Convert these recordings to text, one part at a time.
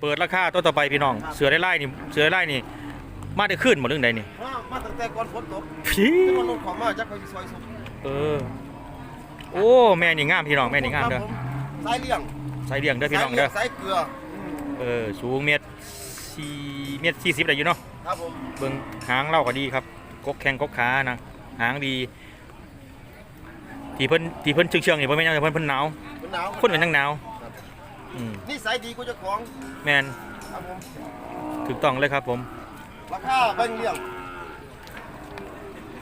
เปิดราคาตัวต่อไปพี่น้อง เสือได้ไล่นี่ เสือได้ไล่นี่ มาได้ขึ้นหมดเรื่องใดนี่ มามาตั้งแต่ก่อนฝนตกพี่ที่มันลงของมาจากไปซอยสุดเออ โอ้ แม่นี่งามพี่น้อง แม่นี่งามเด้อ ครับผสายเลี้ยงใส่เลี้ยงเด้อพี่น้องเด้อ สายเกลือเออ สูงเมตรสี่เมตรสี่สิบได้อยู่เนาะ ครับผมเบิ่งหางเล่าก็ดีครับ กกแข้งกกขานะ หางดี ที่เพิ่นที่เพิ่นเชื่องๆนี่เพิ่นไม่นหยังเพิ่นเพิ่นหนาว มันหนาวคนเป็นทั้งหนาว อืมนี่สายดีกูจะของแมนครับผมถูกต้องเลยครับผม ราคาแบ่งเลี้ยง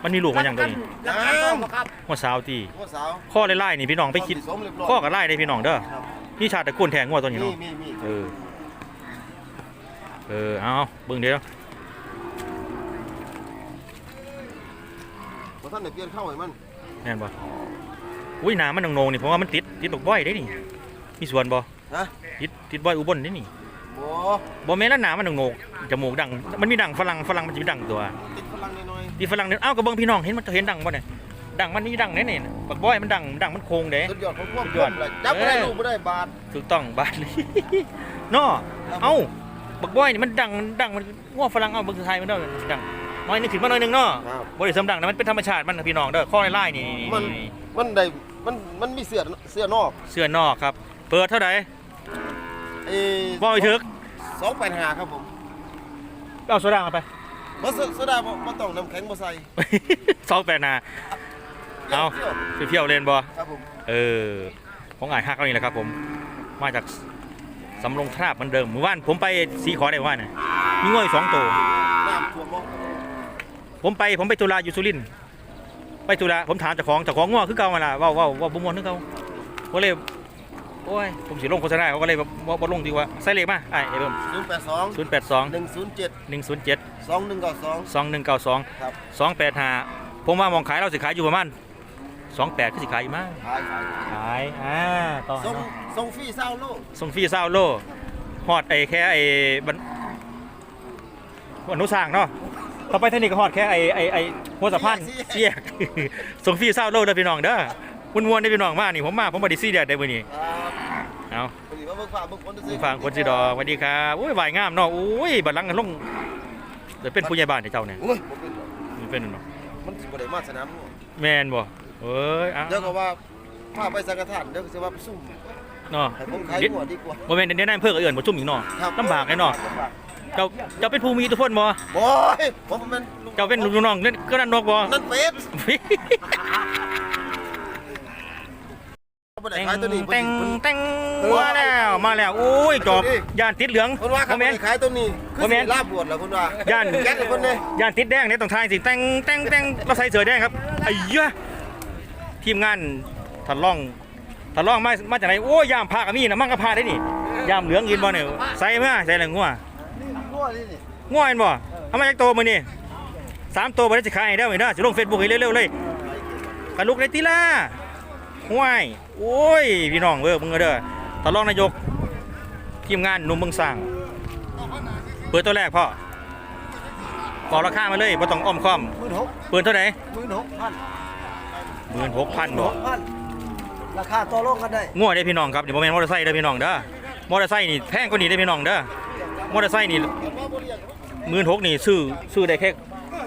มันมีลูกมาอย่างตัวนี้อ้าวครับหัวสาวตีหัวสาวข้อไล่ๆนี่พี่น้องไปคิดสมเรียบร้อยข้อกับไล่ได้พี่น้องเด้อครับนี่ชาติตะกุนแทงงัวตัวนี้มีเนาะ มีมีเออ เออ เอาเบิ่งเดี๋ยวเพราะท่านได้เปลี่ยนเข้าให้มันแม่นบ่อุ้ยหน้ามันโงงๆนี่เพราะว่ามันติดติดบักบ้อยได้นี่มีส่วนบ่ ฮะติดติดบ้อยอุบลได้นี่โอ้บ่แม่นแล้วหน้ามันโงงๆจมูกดัง มันมีดังฝรั่งฝรั่งมันจะมีดังตัวติดพลังน้อยที่ฝรั่งเนี่ยเอ้าก็เบิ่งพี่น้องเห็นมันเห็นดังบ่เนี่ยดังมันนี่ดังแน่นี่บักบ้อยมันดังดังมันโคงเด้ๆสุดยอดของพวกสุดคยอดนเลยจับไม่ได้เออลูกไม่ได้บาทถูกต้องบาดเลยเนาะเอ้าบักบ้อยนี่มันดังดังมันง้อฝรั่งเอาบักไทยมันเด้อดังน้อยนึงขึ้นมาหน่อยนึงเนาะครับบ่ได้สำดังนะมันเป็นธรรมชาติมันนะพี่น้องเด้อข้อไล่ๆนี่นี่มัน นี่มันได้มันมันมีเสื้อเสื้อนอกเสื้อนอกครับ เปิดเท่าไหร่ เอ้บ่อีถึกสองแปดห้าครับผมเอาโซดามาไปบ่โซโซดาบ่บ่ต้องน้ำแข็งบ่ใส่ สองแปดนาเอาปรี้ยวไปเที่ยวเล่นบ่ๆครับผมเออของอ่ายฮักเอานี่แหละครับผมมาจากสำโรงทราบเหมือนเดิมเมื่อวานผมไปสีขอได้เมื่อว่านน่ะมีง่อยสองตัวน้ำท่วมบ่ผมไปผมไปตุลาอยู่สุรินทร์ไปตุลาผมถามเจ้าของเจ้าของง้อคือเก่ามาล่ะเว่าเว่าเว่าบุมวนคือเก่าก็เลย โอ้ย ผมสิลงโฆษณาเขาก็เลยแบบว่าบ่ลงดีกว่าใส่เลขมาไอ้ไอ้เบิ่มศูนย์แปดสองศูนย์แปดสองหนึ่งศูนย์เจ็ดหนึ่งศูนย์เจ็ดสองหนึ่งเก้าสองสองหนึ่งเก้าสองครับสองแปดห้าผมว่ามองขายเราสิขายอยู่ประมาณสองแปดก็สิขายอยู่มั้งขายขายขายอ่าต่อส่งส่งฟรีเศร้าโลกส่งฟรีเศร้าโลฮอดไอ้แค่ไอ้บันอนุสร้างเนาะต่อไปเทคนิคก็ฮอดแค่ไอ้ไอ้ไอ้หัวสะพานเสียกส่งฟรีเศร้าโลเด้อพี่น้องเด้อ มวนๆได้อพี่น้องมานี่ผมมาผมบ่ได้ซีเรียสได้มื้อนี้ครับเอาพอดีว่าเบิ่งฝ่าเบิ่งคนจะซื้อฟังคนสิดอกสวัสดีครับโอ้ยวายงามเนาะโอ้ยบัดหลังกันลงเดี๋ยวเป็นผู้ใหญ่บ้านให้เจ้าเนี่ยโอ้ยบ่เป็นหรอกมันเป็นเนาะมันสิบ่ได้มาสนามหัวแม่นบ่เอ้ยอะเดี๋ยวก็ว่าพาไปสังฆทานเดี๋ยวก็สิว่าไปซุ่มเนาะให้ผมขายเดี๋ยวหัวดีกว่าบ่แม่นเดี๋ยวนั้นเพิ่นก็เอื้อนบ่ชุ่มอีกเนาะครับลำบากแน่เนาะลำบากเจ้าเจ้าเป็นผู้มีอิทธิพลบ่โอ้ยผมเป็นลูกเจ้าเป็นลูกน้องนั่นก็นั่นนกบ่นั่นเป็ด บ่ได้แต่งขายตัวนี้แต่งเพิ่นแต่งมาแล้วมาแล้วโอ้ยจอบย่านติดเหลืองเพิ่นว่าเขาบ่บ่แม่น ได้ขายตัวนี้คือบ่แม่สินลาบวชแล้วเพิ่นว่าย่าน แก๊สให้เพิ่นเด้ย่านติดแดงเนี่ยต้องทายสิแต่งแต่งแต่งเราใส่เสื้อแดงครับไอ้เหี้ยทีมงานทันล่องทันล่องมามาจากไหนโอ้ยยามพากับมีนะมั่งก็พาได้นี่ยามเหลืองยืนบ่เนี่ยใส่มาใส่อะไรงัวงัวนี่นี่งัวเห็นบ่เอามาจากโตมื้อนี่สามโตบ่ได้สิขายให้ได้อมื้อนี้สิลง Facebook ให้เร็วๆเลยกะลุกเลยติล่ะ ห้วยโอ้ยพี่น้องเอ้อมึงเอาเด้อทันล่องนายกทีมงานหนุ่มเมืองสร้างเปิดตัวแรกพ่อบอกราคามาเลยบ่ต้องอ้อมค้อมหมื่นหกเปิดเท่าไหร่หมื่นหกพันหมื่นหกพันบ่พันราคาต่อรองกันได้ง่วได้อพี่น้องครับนี่บ่แม่นมอเตอร์ไซค์เด้อพี่น้องเด้อมอเตอร์ไซค์นี่แพงกว่านี้ได้อพี่น้องเด้อมอเตอร์ไซค์นี่หมื่นหกนี่ซื้อซื้อได้แค่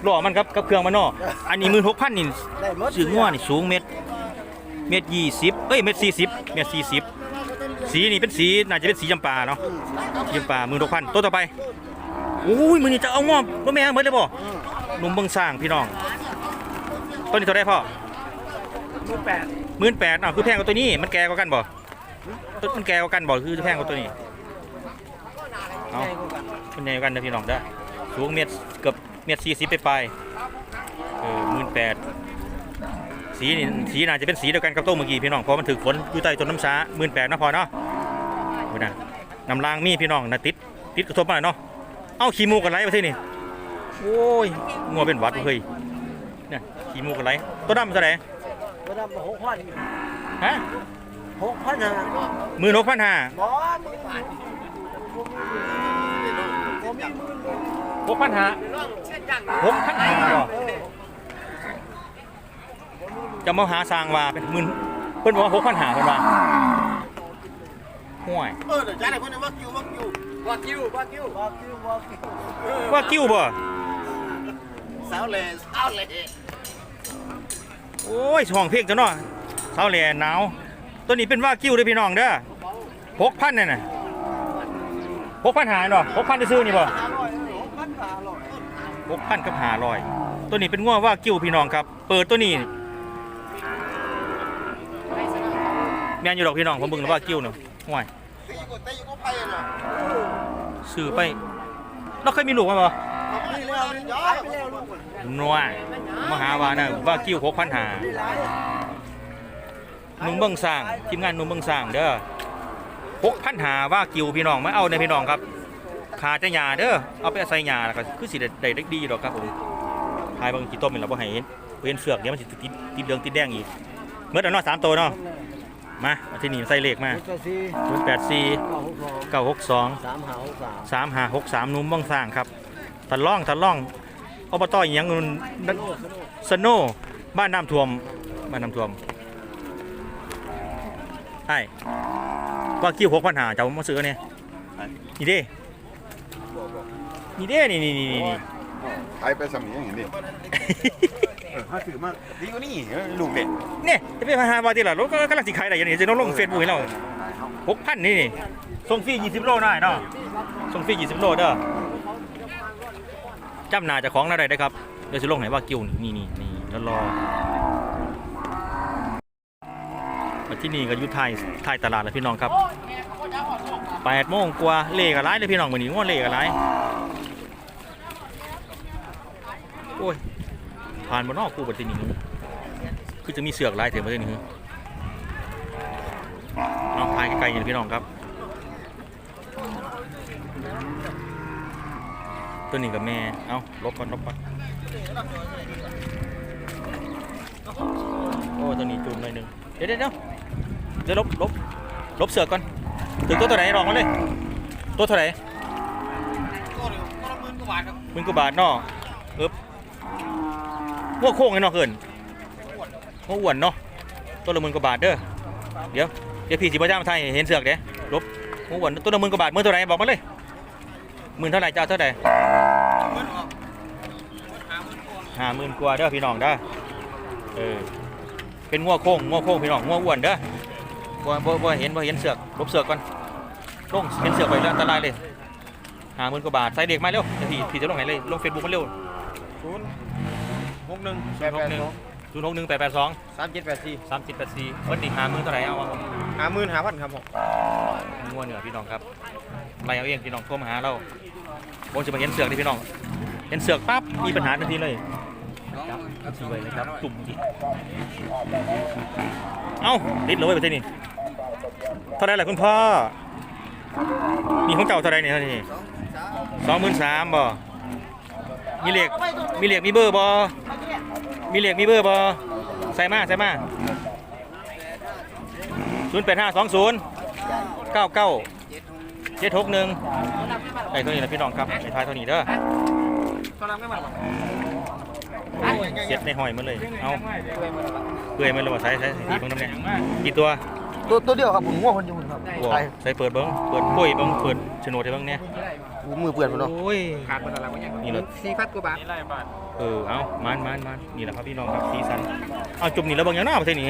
ล้อมันครับกับเครื่องมันเนาะอันนี้หมื่นหกพันนี่ได้หมดซื้อง่วนี่สูงเม็ด เม็ดยี่สิบเอ้ยเม็ดสี่สิบเม็ดสี่สิบสีนี่เป็นสีน่าจะเป็นสีจำปาเนาะสีจำปาหมื่นหกพันตัวต่อไปโอ้ยมื้อนี้จะเอาง่วบ่แม่นเบิดเลยบ่หนุ่มเบิ่งสร้างพี่น้องตัวนี้เท่าไหร่พ่อหมื่นแปดหมื่นแปดอ้าวคือแพงกว่าตัวนี้มันแก่กว่ากันบ่ตัวมันแก่กว่ากันบ่คือแพงกว่าตัวนี้เอามันใหญ่กว่ากันเด้อพี่น้องเด้อสูงเมตรเกือบเมตรสี่สิบไปปลายๆเออหมื่นแปด สีนี่สีน่าจะเป็นสีเดียวกันกับตัวเมื่อกี้พี่น้องเพราะมันถือฝนอยู่ใต้ต้นน้ำสาหมื่นแปดนาะพอเนาะดูนะน้ำลางมีพี่น้องนะติดติดกระทบมาเนาะเอ้าขี้มูกกันไรประเทศนี่โอ้ยงัวเป็นหวัดเฮ้ยเนี่ยขี้มูกกันไรตัวดำเท่าไหร่ก็ได้มาหกพันฮะหกพันห้าหมื่นหกพันห้าบอสหกพันห้าหกพันห้าบ่ จะมาหาสร้างว่าเป็นหมื่นเพิ่นบอกว่าหกพันห้าเพิ่นว่าห่วยเออเดี๋ยวจ่ายให้เพิ่นมักอยู่มักอยู่เวากิววากิววากิววากิวว่ากิ้วบ่สาวเลยสาวเลยโอ้ยช่องเพลงจังเนาะเสาแหล่หนาวตัวนี้เป็นว่ากิ้วเด้อพี่น้องเด้อหกพันเนี่ยน่ะหกพันหาเนาะหกพันซื้อๆนี่บ่อร่อยหกพันบาทอร่อยหกพันกับหาร้อยตัวนี้เป็นง้อว่ากิ้วพี่น้องครับ เปิดตัวนี้ แม่นอยู่ดอกพี่น้องผมเบิ่งแล้วว่ากิ้วเนาะห่วยซื้อไปเราเคยมีลูกมั้ยบ่นี่แล้วนี่ย้ายไปแล้วลูกนัวมาหาวานะว่ากิ้วหกพันหาหนุ่มเบิ่งสร้างทีมงานหนุ่มเบิ่งสร้างเด้อหกพันหาว่ากิ้วพี่น้องมาเอาในพี่น้องครับขาจะหยาเด้อเอาไปใส่หยาแล้วก็คือสิได้ได้ดีดอกครับผมทายบิ่งกี่ต้มนี่เราบ่ให้เห็นเห็นเสือกเดี๋ยวมันสิติดติดเหลืองติดแดงอีกเมื่อแต่เนาสามตัวเนาะ มาเอาที่นี่ใส่เลขมาเจ็ดสี่ศูนย์แปดสี่เก้าหกสองเก้าหกสองสามหาหกสามสามห้าหกสามนุ่มเบิ่งสร้างครับทันล่องทันล่องอบตออีหยังนู่นสนุกสนุกสโนบ้านน้ำท่วมบ้านน้ำท่วมใช่ว่ากิ้วหกพันหาจะเอามาซื้อเนี่ยนี่เด้นี่เด้นี่นี่นี่นี่นี่ไปไปสมีอย่างนี้ ถ้าถือมาดีกว่านี่ลูกเด็กเนี่ยจะไปหาบาติล่ะรถก็กำลังสิขายได้อย่างนี้จะต้องลงเฟซบุ๊กให้เราหกพันนี่นี่ส่งฟรียี่สิบโลได้เนาะส่งฟรียี่สิบโลเด้อจำหนาเจะของอะไรได้ครับเดี๋ยวจะลงไหนว่ากิ้วนี่นี่นี่แล้วรอมาที่นี่ก็อยู่ท้ายท้ายตลาดแล้วพี่น้องครับแปดโมงกว่าเล่กันไรเลยพี่น้องวันนี้ง่วงเล่กันไรโอ้ย ผ่านบนนอกกูบัดทีนี้คือจะมีเสือกลายเถอะบัดทีนี้น้องพายไกลๆอย่างพี่น้องครับ ตัวนี้กับแม่ เอาลบก่อนลบก่อนโอ้ตัวนี้จุ่มหน่อยหนึงเดี๋ยวเดี๋ยวเดี๋ยวเดี๋ยวลบลบลบเสือกก่อนถึงตัวเท่าไหร่ลองมาเลย ตัวเท่าไหร่ตัวเดียวตัวละหมื่นกว่าบาทครับหมื่นกว่าบาทเนาะอึ๊บ หัวโค้งไงเนาะเกินหัวอ้วนเนาะตัวละหมื่นกว่าบาทเด้อเดี๋ยวเดี๋ยวพี่สิบ่จ้ามาไทยเห็นเสือกเด้ลบหัวอ้วนตัวละหมื่นกว่าบาทมื่นเท่าไหร่บอกมาเลยหมื่นเท่าไหร่เจ้าเท่าไหร่ห้าหมื่นกว่าเด้อพี่น้องเด้อเออเป็นงัวโค้งงัวโค้งพี่น้องงัวอ้วนเด้อบ่บ่บ่เห็นบ่เห็นเสือกลบเสือกก่อนลงเห็นเสือกไปแล้วอันตรายเลยห้าหมื่นกว่าบาทใส่เด็กมาเร็วเดี๋ยวพี่พี่จะลงไหนเลยลงเฟซบุ๊กมาเร็วศูนย์ หกหนึ่งศูนย์หกหนึ่งศูนย์หกหนึ่งแปดแปดสองสามเจ็ดแปดสี่สามสิบแปดสี่เพิ่นอีกห้าหมื่นเท่าไหร่เอาเอาห้าหมื่นห้าพันครับผมงัวเหนือพี่น้องครับไล่เอาเองพี่น้องโทรมาหาเราบงจะมาเห็นเสือกดิพี่น้อง เห็นเสือกปั๊บมีปัญหาทันทีเลยครับทีไว้เลยครับตุ่มทีเอ้าติดเลยไปที่นี่เท่าไหรล่ะคุณพ่อนี่ของเก่าเท่าไหรเนี่ยเท่านี้สองหมื่นสามบ่มีเหล็กมีเหล็กมีเบอร์บ่ มีเหล็กมีเบอร์บ่ใส่มาใส่มาศูนย์แปดห้าสองศูนย์เก้าเก้าเจ็ดหกหนึ่งไอ้เท่านี้นะพี่น้องครับไอ้ท้ายเท่านี้เด้อตัวละไม่มาหรอกเสียดในหอยมันเลย เอาเปื่อยมันเลยว่าใส่ใส่สีเบิ้งน้ำเนี่ยกี่ตัว ตัวตัวเดียวครับผมง่วงคนเดียวครับวัวใส่เปิดเบิ้งเปิดปุ้ยเบิ้งเปิดโฉนดให้เบิ้งเนี่ย มือเปื่อนผมเนาะ โอ้ย ขาดมาตลาดวันนี้นี่แหละสี่พันกว่าบาทเออ เอามันมันมันนี่แหละครับพี่น้องครับสีสัน เอาจุ่มนี่แล้วเบางอย่างน้าประเทศนี้